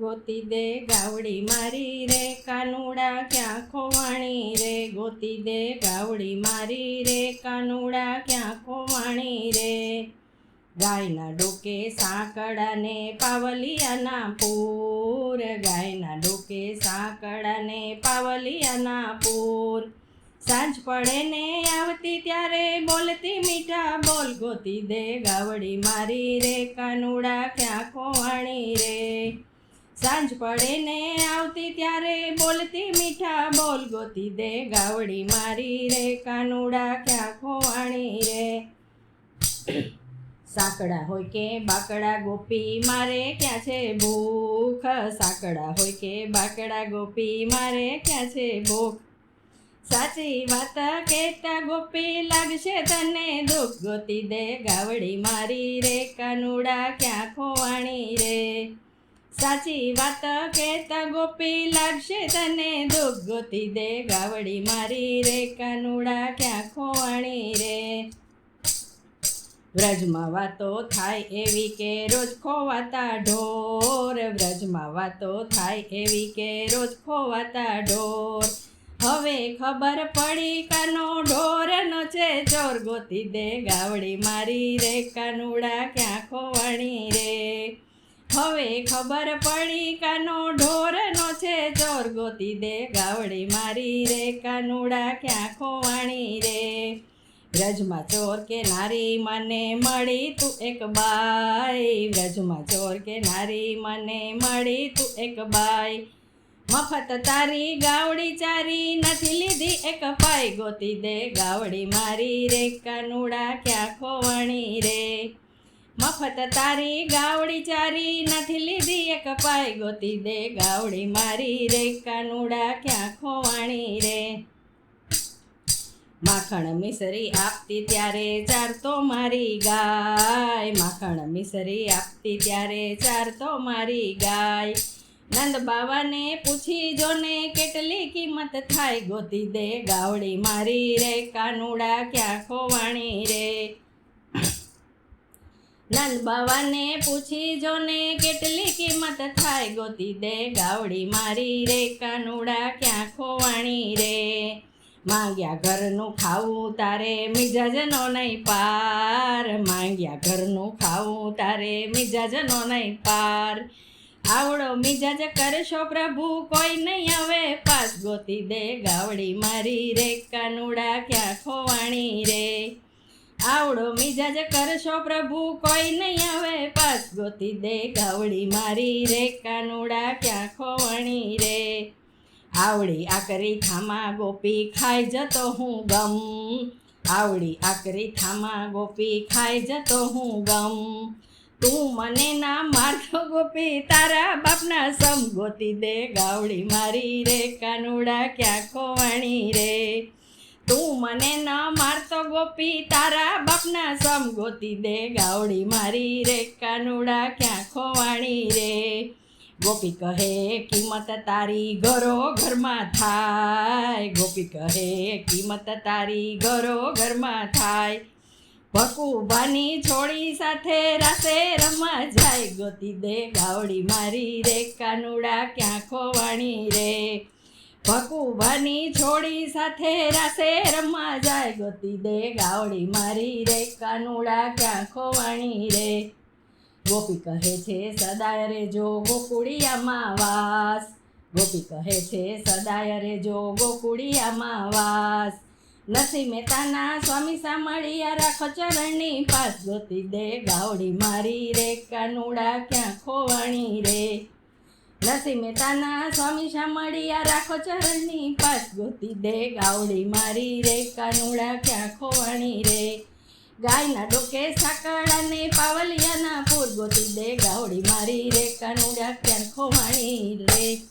ગોતી દે ગાવડી મારી રે, કાનુડા ક્યાં ખોવાણી રે? ગોતી દે ગાવડી મારી રે, કાનુડા ક્યાં ખોવાણી રે? ગાયના ડોકે સાંકડાને પાવલિયાના પૂર, ગાયના ડોકે સાંકડાને પાવલિયાના પૂર. સાંજ પડે ને આવતી ત્યારે બોલતી મીઠા બોલ, ગોતી દે ગાવડી મારી રે, કાનુડા ક્યાં ખોવાણી રે? સાંજ પડે ને આવતી ત્યારે બોલતી મીઠા બોલ ગોતી દે ગાવડી મારી રે, કાનુડા ક્યાં ખોવાણી રે? સાંકડા હોય કે બાકડા, ગોપી મારે ક્યાં છે ભૂખ? સાંકડા હોય કે બાકડા, ગોપી મારે ક્યાં છે ભૂખ? સાચી વાત કેતા ગોપી, લાગશે તને દુઃખ? ગોતી દે ગાવડી મારી રે, કાનુડા ક્યાં ખોવાણી સાચી વાત કહેતા ગોપી લાગશે તને દુઃખ ગોતી દે ગાવડી મારી રે, કાનુડા ક્યાં ખોવાણી રે? વ્રજમાં વાતો થાય એવી કે રોજ ખોવાતા ઢોર, વ્રજમાં વાતો થાય એવી કે રોજ ખોવાતા ઢોર. હવે ખબર પડી કાનો ઢોરનો છે ચોર, ગોતી દે ગાવડી મારી રે, કાનુડા ક્યાં ખોવાણી રે? હવે ખબર પડી કાનો ઢોરનો છે, ચોર ગોતી દે ગાવડી મારી રે, કાનુડા ક્યાં ખોવાણી રે? વ્રજમાં ચોર કે નારી મને મળી તું એક બાઈ. વ્રજમાં ચોર કે નારી મને મળી તું એક બાઈ. મફત તારી ગાવડી ચારી નથી લીધી, એક પાઈ ગોતી દે ગાવડી મારી રે, કાનુડા ક્યાં ખોવાણી રે? મફત તારી ગાવડી ચારી નથી લીધી એક પાય ગોતી દે. ગાવડી મારી રે, કાનુડા ક્યાં ખોવાણી રે? માખણ મિસરી આપતી ત્યારે ચાર તો મારી ગાય. માખણ મિસરી આપતી ત્યારે ચાર તો મારી ગાય. નંદ બાવાને પૂછી, જોને કેટલી કિંમત થાય ગોતી દે? ગાવડી મારી રે, કાનુડા ક્યાં ખોવાણી રે? નંદ બાવાને પૂછી, જોને કેટલી કિંમત થાય? ગોતી દે ગાવડી મારી રે, કાનુડા ક્યાં ખોવાણી રે? માંગ્યા ઘરનું ખાવું તારે મિજાજનો નહીં પાર. માંગ્યા ઘરનું ખાવું તારે મિજાજનો નહીં પાર. આવડો મિજાજ કરશો પ્રભુ, કોઈ નહીં હવે પાસ ગોતી દે ગાવડી મારી રે, કાનુડા ક્યાં ખોવાણી રે? આવડો મિજાજ કરશો પ્રભુ, કોઈ નહીં આવે પાસ. ગોતી દે ગાવડી મારી રે, કાનુડા ક્યાં ખોવાણી રે. આવડી આકરી થામા, ગોપી ખાઈ જતો હું ગમ. આવડી આકરી થામા, ગોપી ખાઈ જતો હું ગમ. તું મને ના મારતો ગોપી, તારા બાપના સમ. ગોતી દે ગાવડી મારી રે, કાનુડા ક્યાં ખોવાણી રે. તું મને ન મારતો ગોપી, તારા બાપના સમ ગોતી દે. ગાવડી મારી રે, કાનુડા ક્યાં ખોવાણી રે? ગોપી કહે, કિંમત તારી ઘરો ઘરમાં થાય. ગોપી કહે, કિંમત તારી ઘરો ઘરમાં થાય. ભકુબાની છોડી સાથે રાસે રમા જાય. ગોતી દે, ગાવડી મારી રે, કાનુડા ક્યાં ખોવાણી રે? ભકુબાની છોડી સાથે રાસે રમવા જાય. ગોતી દે ગાવડી મારી રે, કાનુડા ક્યાં ખોવાણી રે? ગોપી કહે છે, સદાય રે જો ગોકુળિયામાં વાસ. ગોપી કહે છે, સદાય રે જો ગોકુળિયામાં વાસ. નથી મહેતાના સ્વામી સાંભળિયા રાખો ચરણની પાસ. ગોતી દે ગાવડી મારી રે, કાનુડા ક્યાં ખોવાણી રે? નરસિંહ મહેતાના સ્વામી સાંભળિયા, રાખો ચરણની પાસ ગોતી દે, ગાવડી મારી રે, કાનુડા ક્યાં ખોવાણી રે? ગાયના ડોકે સાકડાને પાવલિયાના ફૂલ ગોતી દે, ગાવડી મારી રે, કાનુડા ક્યાં ખોવાણી રે?